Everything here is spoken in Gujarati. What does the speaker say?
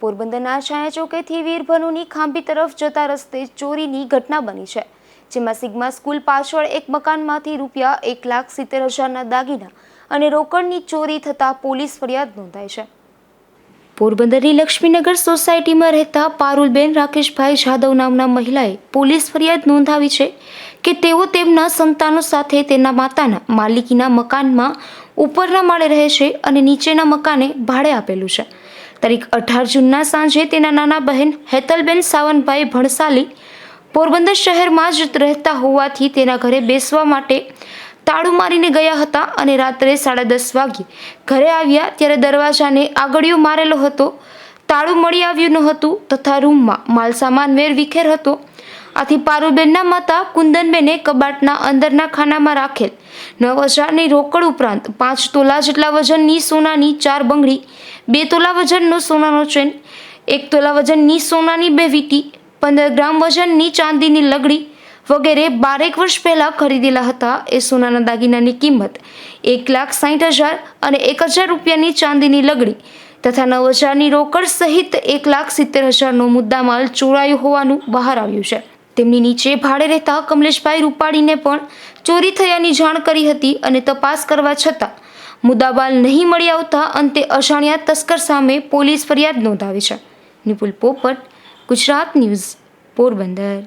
પોરબંદરના છાયા ચોકેથી વીરભનુની ખાંભી તરફ જતા રસ્તે ચોરીની ઘટના બની છે, જેમાં સિગ્મા સ્કૂલ પાછળ એક મકાનમાંથી રૂપિયા એક લાખ સિત્તેર હજારના દાગીના અને રોકડની ચોરી થતાં પોલીસ ફરિયાદ નોંધાઈ છે. પોરબંદરની લક્ષ્મીનગર સોસાયટીમાં રહેતા પારુલબેન રાકેશભાઈ જાદવ નામના મહિલાએ પોલીસ ફરિયાદ નોંધાવી છે કે તેઓ તેમના સંતાનો સાથે તેના માતાના માલિકીના મકાનમાં ઉપરના માળે રહે છે અને નીચેના મકાને ભાડે આપેલું છે. તારીખ અઢાર જૂનના સાંજે તેના નાના બહેન હેતલબેન સાવનભાઈ ભણસાલી પોરબંદર શહેરમાં જ રહેતા હોવાથી તેના ઘરે બેસવા માટે તાળું મારીને ગયા હતા અને રાત્રે સાડા દસ વાગ્યે ઘરે આવ્યા ત્યારે દરવાજાને આગળિયો મારેલો હતો. તાળું મળી આવ્યું ન હતું તથા રૂમમાં માલસામાન વેર વિખેર હતો. આથી પારુબેનના માતા કુંદનબેને કબાટના અંદરના ખાનામાં રાખેલ. નવ હજારની રોકડ ઉપરાંત પાંચ તોલા જેટલા વજનની સોનાની ચાર બંગડી, બે તોલા વજનનો સોનાનો ચેન, એક તોલા વજનની સોનાની બે વીંટી, પંદર ગ્રામ વજનની ચાંદીની લગડી વગેરે બારેક વર્ષ પહેલાં ખરીદેલા હતા. એ સોનાના દાગીનાની કિંમત એક લાખ સાઠ હજાર અને એક હજાર રૂપિયાની ચાંદીની લગડી તથા નવ હજારની રોકડ સહિત એક લાખ સિત્તેર હજારનો મુદ્દામાલ ચોરાયો હોવાનું બહાર આવ્યું છે. તેમની નીચે ભાડે રહેતા કમલેશભાઈ રૂપાણીને પણ ચોરી થયાની જાણ કરી હતી અને તપાસ કરવા છતાં મુદ્દાબાલ નહીં મળી આવતા અંતે અજાણ્યા તસ્કર સામે પોલીસ ફરિયાદ નોંધાવી છે. નિપુલ પોપટ ગુજરાત ન્યૂઝ પોરબંદર.